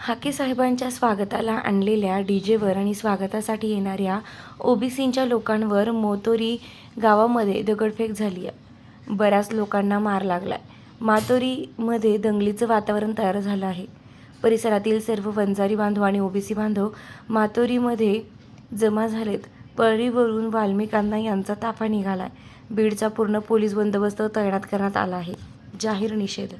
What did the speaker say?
हाके साहेबांच्या स्वागताला आणलेल्या डी जेवर आणि स्वागतासाठी येणाऱ्या ओबीसींच्या लोकांवर मोतोरी गावामध्ये दगडफेक झाली आहे. बऱ्याच लोकांना मार लागलाय. मातोरीमध्ये दंगलीचं वातावरण तयार झालं आहे. परिसरातील सर्व वंजारी बांधव आणि ओबीसी बांधव मातोरीमध्ये जमा झालेत. परळीवरून वाल्मिकांना यांचा ताफा निघालाय. बीडचा पूर्ण पोलीस बंदोबस्त तैनात करण्यात आला आहे. जाहीर निषेध.